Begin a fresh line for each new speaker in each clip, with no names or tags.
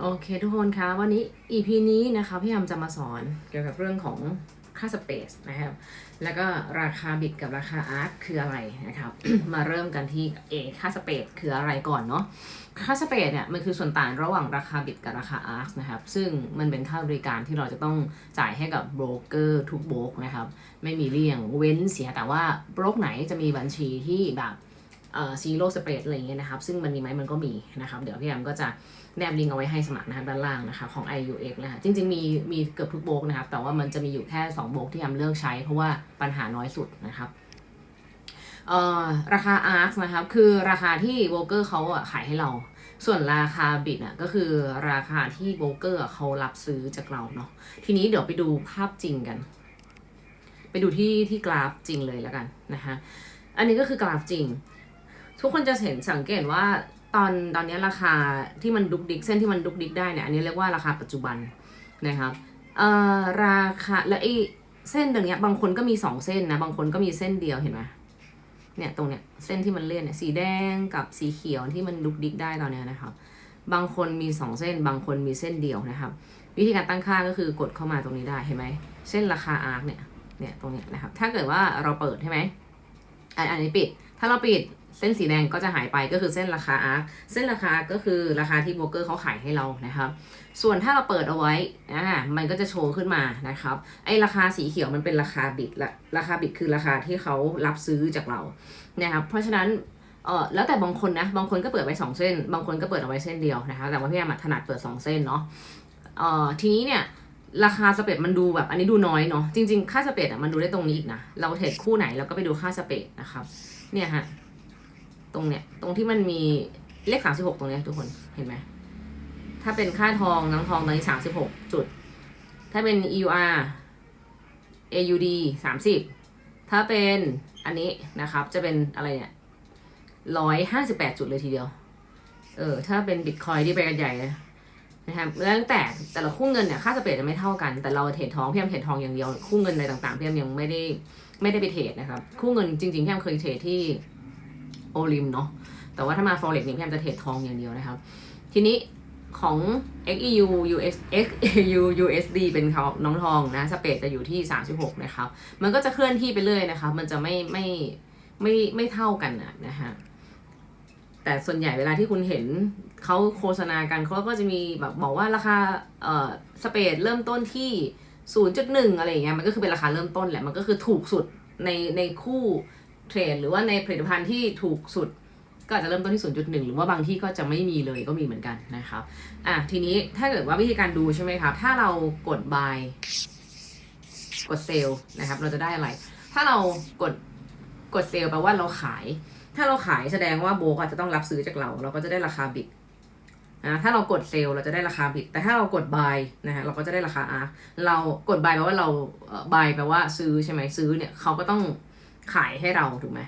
โอเคทุกคนคะวันนี้ EP นี้นะคะพี่ยามจะมาสอนเกี่ยวกับเรื่องของค่าสเปซนะครับ แล้วก็ราคาบิตกับราคาอาร์คคืออะไรนะครับ มาเริ่มกันที่เอค่าสเปซคืออะไรก่อนเนาะค่าสเปซเนี่ยมันคือส่วนต่างระหว่างราคาบิตกับราคาอาร์คนะครับ ซึ่งมันเป็นค่าบริการที่เราจะต้องจ่ายให้กับโบรกเกอร์ทุกโบรกนะครับ ไม่มีเลี่ยงเว้นเสียแต่ว่าโบรกไหนจะมีบัญชีที่แบบ ซีโร่สเปรดอะไรเงี้ยนะครับ ซึ่งมันมีไหมมันก็มีนะครับ เดี๋ยวพี่แอมก็จะแนบลิงก์เอาไว้ให้สมัครนะครับด้านล่างนะคะของ iUX นะคะจริง ๆ มีมีเกือบทุกโบกนะครับ แต่ว่ามันจะมีอยู่แค่ 2 โบกที่แอมเลือกใช้เพราะว่าปัญหาน้อยสุดนะครับเอ่อราคา ARX นะครับ คือราคาที่โบรกเกอร์เขาขายให้เรา ส่วนราคาบิตอะก็คือราคาที่โบรกเกอร์เขารับซื้อจากเราเนาะทีนี้เดี๋ยวไปดูภาพจริงกัน ไปดูที่ที่กราฟจริงเลยแล้วกันนะคะอันนี้ก็คือกราฟจริง ทุกคนจะเห็นสังเกตว่าตอนตอนนี้ราคาที่มันดุกดิกเส้นที่มันดุกดิกได้เนี่ยอันนี้เรียกว่าราคาปัจจุบันนะครับเอ่อราคาแล้วไอเส้นตรงเนี้ยบางคนก็มีสองเส้นนะบางคนก็มีเส้นเดียวเห็นไหมเนี่ยตรงเนี้ยเส้นที่มันเลื่อนเนี่ยสีแดงกับสีเขียวที่มันดุกดิกได้ตอนเนี้ยนะครับ บางคนมีสองเส้น บางคนมีเส้นเดียวนะครับ วิธีการตั้งค่าก็คือกดเข้ามาตรงนี้ได้เห็นไหมเส้นราคาอาร์คเนี่ยเนี่ยตรงเนี้ยนะครับถ้าเกิดว่าเราเปิดใช่ไหมอันอันนี้ปิด ถ้าเราปิดเส้นสีแดงก็จะหายไปก็คือเส้นราคาอาร์คเส้นราคาก็คือราคาที่โบรกเกอร์เขาขายให้เรานะครับ ส่วนถ้าเราเปิดเอาไว้อ่ามันก็จะโชว์ขึ้นมานะครับ ไอราคาสีเขียวมันเป็นราคาบิตละราคาบิตคือราคาที่เขารับซื้อจากเรานะครับเพราะฉะนั้นเออแล้วแต่บางคนนะ บางคนก็เปิดไว้สองเส้น บางคนก็เปิดเอาไว้เส้นเดียวนะคะ แต่ว่าพี่แอมถนัดเปิดสองเส้นเนาะเออทีนี้เนี่ย ราคาสเปดมันดูแบบอันนี้ดูน้อยเนาะจริง ๆ ค่าสเปดอะมันดูได้ตรงนี้อีกนะ เราเทรดคู่ไหนเราก็ไปดูค่าสเปดนะครับ เนี่ยฮะ ตรงเนี้ย ตรงที่มันมีเลขสามสิบหกตรงเนี้ยทุกคนเห็นไหมถ้าเป็นค่าทองน้ำทองตอนนี้สามสิบหกจุด ถ้าเป็น EUR AUD สามสิบถ้าเป็นอันนี้นะครับ จะเป็นอะไรเนี่ยร้อยห้าสิบแปดจุดเลยทีเดียว เออ ถ้าเป็นบิตคอยที่ไปกันใหญ่นะ นะครับแล้วแต่แต่ละคู่เงินเนี่ยค่าสเปรดจะไม่เท่ากัน แต่เราเทรดทองพี่แอมเทรดทองอย่างเดียว คู่เงินอะไรต่างๆพี่แอมยังไม่ได้ไม่ได้ไปเทรดนะครับ คู่เงินจริงๆพี่แอมเคยเทรดที่โอลิมเนาะแต่ว่าถ้ามา forex เนี่ยพี่แอมจะเทรดทองอย่างเดียวนะครับ ทีนี้ของ XEU US XEU USD เป็นเขาน้องทองนะสเปรดจะอยู่ที่ 36 นะครับ มันก็จะเคลื่อนที่ไปเรื่อยนะครับมันจะไม่ไม่ไม่ไม่เท่ากันนะฮะ แต่ส่วนใหญ่เวลาที่คุณเห็นเขาโฆษณากันเขาก็จะมีแบบบอกว่าราคาเอ่อสเปดเริ่มต้นที่ 0.1 อะไรอย่างเงี้ยมันก็คือเป็นราคาเริ่มต้นแหละมันก็คือถูกสุดในในคู่เทรดหรือว่าในผลิตภัณฑ์ที่ถูกสุดก็อาจจะเริ่มต้นที่ 0.1 หรือว่าบางที่ก็จะไม่มีเลยก็มีเหมือนกันนะครับ อะทีนี้ถ้าเกิดว่าวิธีการดูใช่ไหมครับ ถ้าเรากด buy กด sell นะครับ เราจะได้อะไร ถ้าเรากดกด sell แปลว่าเราขาย ถ้าเราขายแสดงว่าโบกอาจจะต้องรับซื้อจากเรา เราก็จะได้ราคาบิตนะถ้าเรากดเซลเราจะได้ราคาบิตแต่ถ้าเรากด buy นะฮะเราก็จะได้ราคา arc เรากด buy แปลว่าเราเอ่อ buy แปลว่าซื้อใช่ไหมซื้อเนี่ยเขาก็ต้องขายให้เราถูกไหม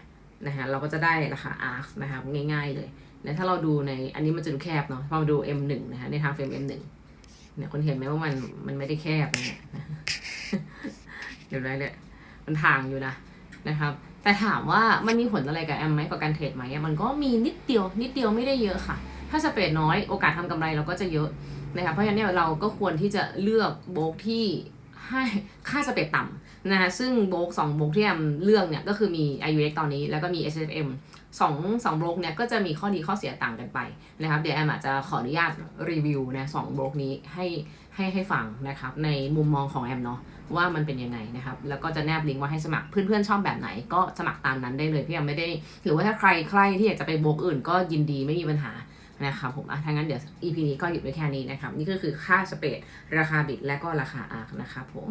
นะฮะเราก็จะได้ราคา arc นะครับง่าย ๆ เลยนะถ้าเราดูในอันนี้มันจะดูแคบเนาะพอมาดู M1 นะฮะในทางเฟรม M1 เนี่ยคนเห็นไหมว่ามันมันไม่ได้แคบนะเนี่ยเดี๋ยวได้เลยมันทางอยู่นะ นะครับ แต่ถามว่ามันมีผลอะไรกับแอมไหมกับการเทรดไหมมันก็มีนิดเดียว นิดเดียวไม่ได้เยอะค่ะ ถ้าสเปรดน้อยโอกาสทำกำไรเราก็จะเยอะนะครับเพราะฉะนั้นเราก็ควรที่จะเลือกโบกที่ให้ค่าสเปรดต่ำนะคะซึ่งโบกสองโบกที่แอมเลือกเนี่ยก็คือมี IUX ตอนนี้แล้วก็มี SFM สองสองโบรกเนี่ยก็จะมีข้อดีข้อเสียต่างกันไปนะครับเดี๋ยวแอมอาจจะขออนุญาตรีวิวนะสองโบรกนี้ให้ให้ให้ฟังนะครับในมุมมองของแอมเนาะว่ามันเป็นยังไงนะครับแล้วก็จะแนบลิงก์ไว้ให้สมัครเพื่อนๆชอบแบบไหนก็สมัครตามนั้นได้เลยพี่ยังไม่ได้ หรือว่าถ้าใครใครที่อยากจะไปโบกอื่น ก็ยินดีไม่มีปัญหานะครับผมอะถ้างั้นเดี๋ยว EP นี้ก็หยุดไว้แค่นี้นะครับนี่ก็คือค่าสเปรดราคาบิตและก็ราคาอาร์คนะครับผม